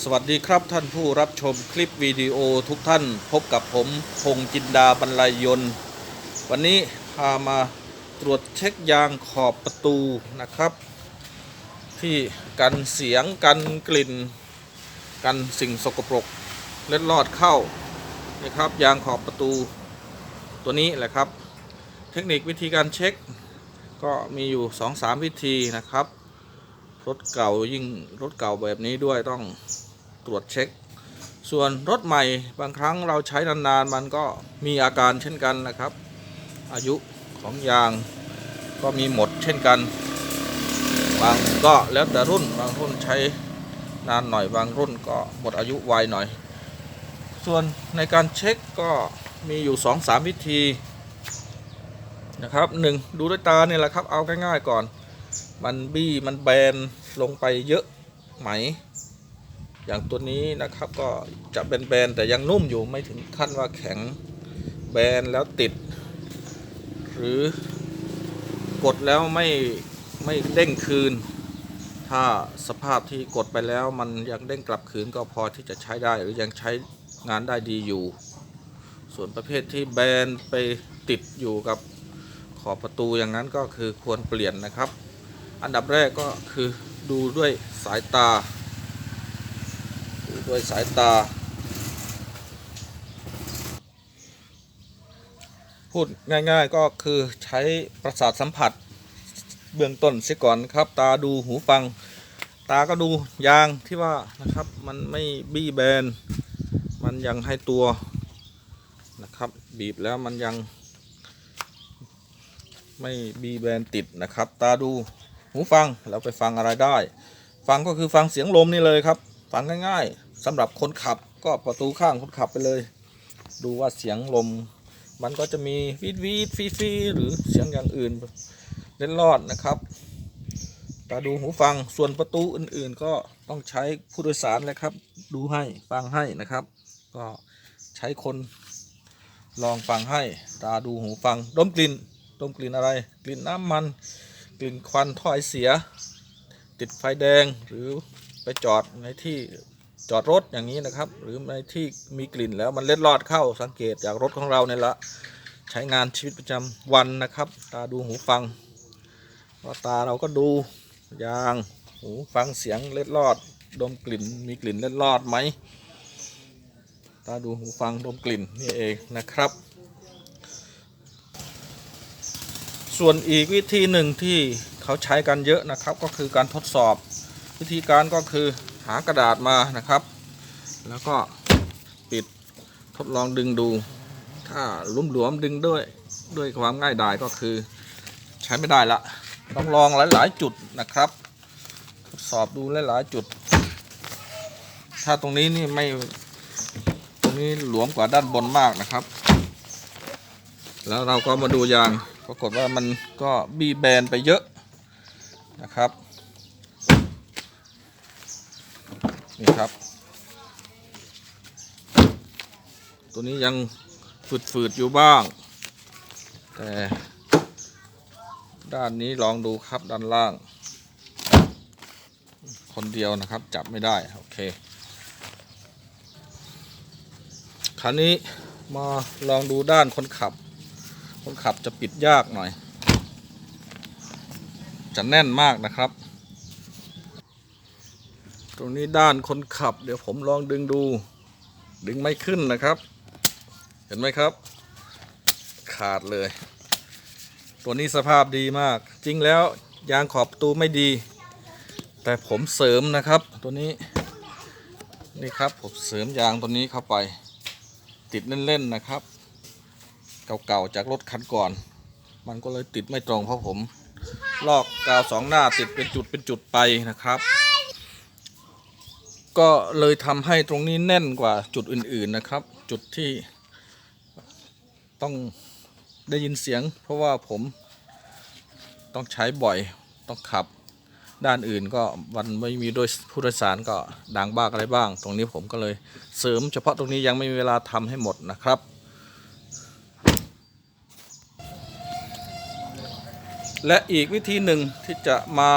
สวัสดีครับท่านผู้รับชมคลิปวิดีโอทุกท่านพบกับผมพงจินดาบรรลัยยนต์ วันนี้พามาตรวจเช็คยางขอบประตูนะครับ ที่กันเสียงกันกลิ่น กันสิ่งสกปรกเล็ดลอดเข้านี่ครับยางขอบประตูตัวนี้แหละครับ เทคนิควิธีการเช็ค ก็มีอยู่ 2-3 วิธีนะครับ รถเก่ายิ่งรถเก่าแบบนี้ด้วยต้อง ตรวจเช็ค ส่วนรถใหม่บางครั้งเราใช้นานๆ มันก็มีอาการเช่นกันนะครับ อายุของยางก็มีหมดเช่นกัน บางก็แล้วแต่รุ่นบางรุ่นใช้นานหน่อยบางรุ่นก็หมดอายุไวหน่อย ส่วนในการเช็คก็มีอยู่ 2-3 วิธีนะครับหนึ่งดูด้วยตาเนี่ยแหละครับเอาง่ายๆก่อน มันบี้มันแบนลงไปเยอะไหม อย่างตัวนี้นะครับก็จะเป็นแบนๆแต่ยังนุ่มอยู่ไม่ถึงขั้นว่าแข็งแบนแล้วติด หรือกดแล้วไม่ไม่เด้งคืน ถ้าสภาพที่กดไปแล้วมันยังเด้งกลับคืนก็พอที่จะใช้ได้หรือยังใช้งานได้ดีอยู่ ส่วนประเภทที่แบนไปติดอยู่กับขอบประตูอย่างนั้นก็คือควรเปลี่ยนนะครับ อันดับแรกก็คือดูด้วยสายตา ดูด้วยสายตา พูดง่ายๆก็คือใช้ประสาทสัมผัส เบื้องต้นเสียก่อนครับ ตาดูหูฟัง ตาก็ดูยางที่ว่านะครับ มันไม่บี้แบน มันยังให้ตัวนะครับ บีบแล้วมันยังไม่บีแบนติดนะครับ ตาดูหูฟังเราไปฟังอะไรได้ ฟังก็คือฟังเสียงลมนี่เลยครับ ฟังง่ายๆ สำหรับคนขับก็ประตูข้างคนขับไปเลย ดูว่าเสียงลม มันก็จะมีวีดวีดฟีฟีหรือเสียงอย่างอื่นเล่นรอดนะครับตาดูหูฟังส่วนประตูอื่นๆ ก็ต้องใช้ผู้โดยสารเลยครับ ดูให้ฟังให้นะครับ ก็ใช้คนลองฟังให้ ตาดูหูฟังดมกลิ่นดมกลิ่นอะไร กลิ่นน้ำมัน กลิ่นควันถ้อยเสีย ติดไฟแดงหรือไปจอดในที่ จอดรถอย่างนี้นะครับ หรือในที่มีกลิ่นแล้วมันเล็ดลอดเข้าสังเกตจากรถของเราเนี่ยละใช้งานชีวิตประจำวันนะครับ ตาดูหูฟังว่าตาเราก็ดูยางหูฟังเสียงเล็ดลอด ดมกลิ่น มีกลิ่นเล็ดลอดไหมตาดูหูฟังดมกลิ่นนี่เองนะครับ ส่วนอีกวิธีหนึ่งที่เขาใช้กันเยอะนะครับ ก็คือการทดสอบ วิธีการก็คือ หากระดาษมานะครับ แล้วก็ปิดทดลองดึงดู ถ้าลุ่มหลวมดึงด้วยด้วยความง่ายดายก็คือ ใช้ไม่ได้ละต้องลองหลาย ๆ จุดนะครับ ทดสอบดูหลาย ๆ จุด ถ้าตรงนี้นี่ไม่ตรงนี้หลวมกว่าด้านบนมากนะครับ แล้วเราก็มาดูยางปรากฏว่ามันก็บีแบนไปเยอะนะครับ นี่ครับ ตัวนี้ยังฝืดๆอยู่บ้าง แต่ด้านนี้ลองดูครับด้านล่าง คนเดียวนะครับจับไม่ได้ โอเคคราวนี้มาลองดูด้านคนขับ คนขับจะปิดยากหน่อย จะแน่นมากนะครับ ตรงนี้ด้านคนขับ เดี๋ยวผมลองดึงดู ดึงไม่ขึ้นนะครับ เห็นไหมครับ ขาดเลย ตัวนี้สภาพดีมาก จริงแล้วยางขอบประตูไม่ดี แต่ผมเสริมนะครับ ตัวนี้ นี่ครับผมเสริมยางตัวนี้เข้าไป ติดเล่นๆนะครับ เก่าๆจากรถคันก่อน มันก็เลยติดไม่ตรงเพราะผมลอกกาวสองหน้าติดเป็นจุดเป็นจุดไปนะครับ ก็เลยทำให้ตรงนี้แน่นกว่าจุดอื่นๆนะครับ จุดที่ต้องได้ยินเสียง เพราะว่าผมต้องใช้บ่อยต้องขับด้านอื่นก็วันไม่มีโดยผู้โดยสารก็ดังบ้างอะไรบ้าง ตรงนี้ผมก็เลยเสริม เฉพาะตรงนี้ยังไม่มีเวลาทำให้หมดนะครับ และอีกวิธีหนึ่งที่จะมา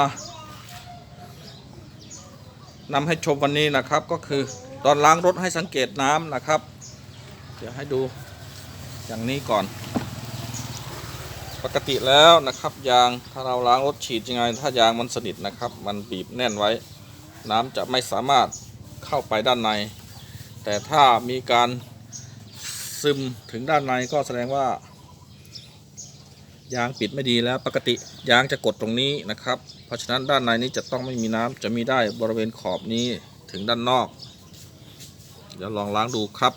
นำให้ชมวันนี้นะครับ ก็คือตอนล้างรถให้สังเกตน้ำนะครับ เดี๋ยวให้ดูอย่างนี้ก่อน ปกติแล้วนะครับ ยางถ้าเราล้างรถฉีดยังไง ถ้ายางมันสนิทนะครับ มันบีบแน่นไว้ น้ำจะไม่สามารถเข้าไปด้านใน แต่ถ้ามีการซึมถึงด้านในก็แสดงว่า ยางปิดไม่ดีแล้วปกติยางจะกดตรงนี้นะครับ เพราะฉะนั้นด้านในนี้จะต้องไม่มีน้ำจะมีได้บริเวณขอบนี้ถึงด้านนอก เดี๋ยวลองล้างดูครับ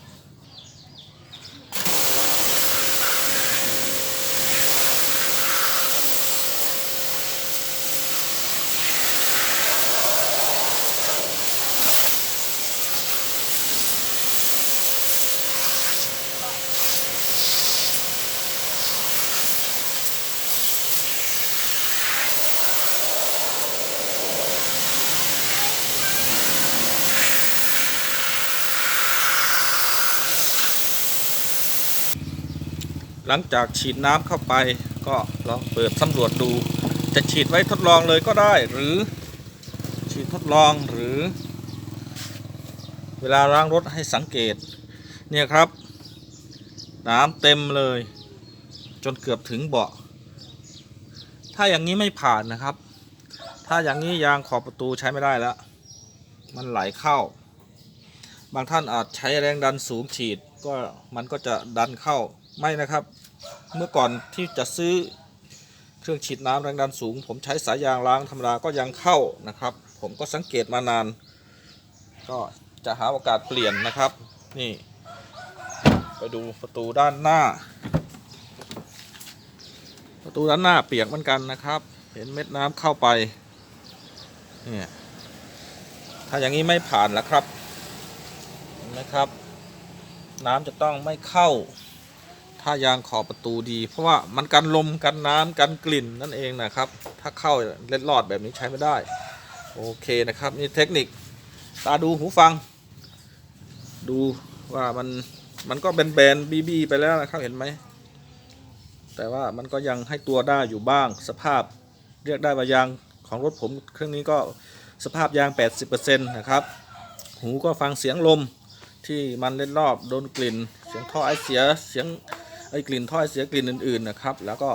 หลังจากฉีดน้ำเข้าไปก็ลองเปิดสำรวจดู จะฉีดไว้ทดลองเลยก็ได้ หรือฉีดทดลองหรือ เวลาล้างรถให้สังเกต เนี่ยครับ น้ำเต็มเลย จนเกือบถึงเบาะ ถ้าอย่างนี้ไม่ผ่านนะครับ ถ้าอย่างนี้ยางขอบประตูใช้ไม่ได้แล้ว มันไหลเข้า บางท่านอาจใช้แรงดันสูงฉีดก็มันก็จะดันเข้า ไม่นะครับ เมื่อก่อนที่จะซื้อเครื่องฉีดน้ำแรงดันสูง ผมใช้สายยางล้างธรรมดาก็ยังเข้านะครับ ผมก็สังเกตมานาน ก็จะหาโอกาสเปลี่ยนนะครับ นี่ ไปดูประตูด้านหน้า ประตูด้านหน้าเปียกเหมือนกันนะครับ เห็นเม็ดน้ำเข้าไปเนี่ยถ้าอย่างนี้ไม่ผ่านแล้วครับเห็นไหมครับ น้ำจะต้องไม่เข้า ถ้ายางขอบประตูดี เพราะว่ามันกันลมกันน้ำกันกลิ่นนั่นเองนะครับ ถ้าเข้าเล็ดลอดแบบนี้ใช้ไม่ได้ โอเคนะครับนี่เทคนิคตาดูหูฟัง ดูว่ามันมันก็เป็นแบนบีบีไปแล้วนะครับเห็นไหมแต่ว่ามันก็ยังให้ตัวได้อยู่บ้างสภาพเรียกได้ว่ายางของรถผมเครื่องนี้ก็สภาพยาง 80%นะครับ หูก็ฟังเสียงลมที่มันเล่นรอบโดนกลิ่น เสียงท่อไอเสียเสียง ไอกลิ่นท่อไอเสียกลิ่นอื่นๆนะครับ แล้วก็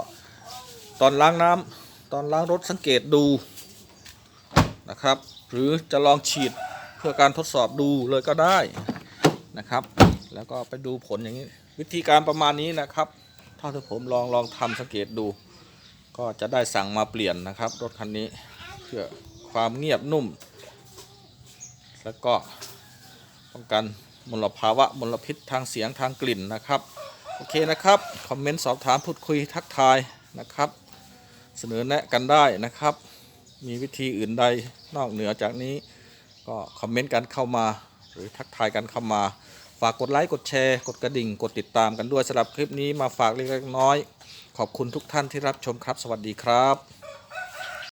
ตอนล้างน้ำตอนล้างรถสังเกตดูนะครับ หรือจะลองฉีดเพื่อการทดสอบดูเลยก็ได้นะครับ แล้วก็ไปดูผลอย่างนี้ วิธีการประมาณนี้นะครับเท่าที่ผมลองลองทำสังเกตดู ก็จะได้สั่งมาเปลี่ยนนะครับ รถคันนี้เพื่อความเงียบนุ่ม แล้วก็ป้องกันมลภาวะมลพิษทางเสียงทางกลิ่นนะครับ โอเคนะครับ คอมเมนต์สอบถามพูดคุยทักทายนะครับ เสนอแนะกันได้นะครับ มีวิธีอื่นใดนอกเหนือจากนี้ ก็คอมเมนต์กันเข้ามา หรือทักทายกันเข้ามา ฝากกดไลค์กดแชร์ กดกระดิ่ง กดติดตามกันด้วยสำหรับคลิปนี้มาฝากเล็กๆน้อย ขอบคุณทุกท่านที่รับชมครับ สวัสดีครับ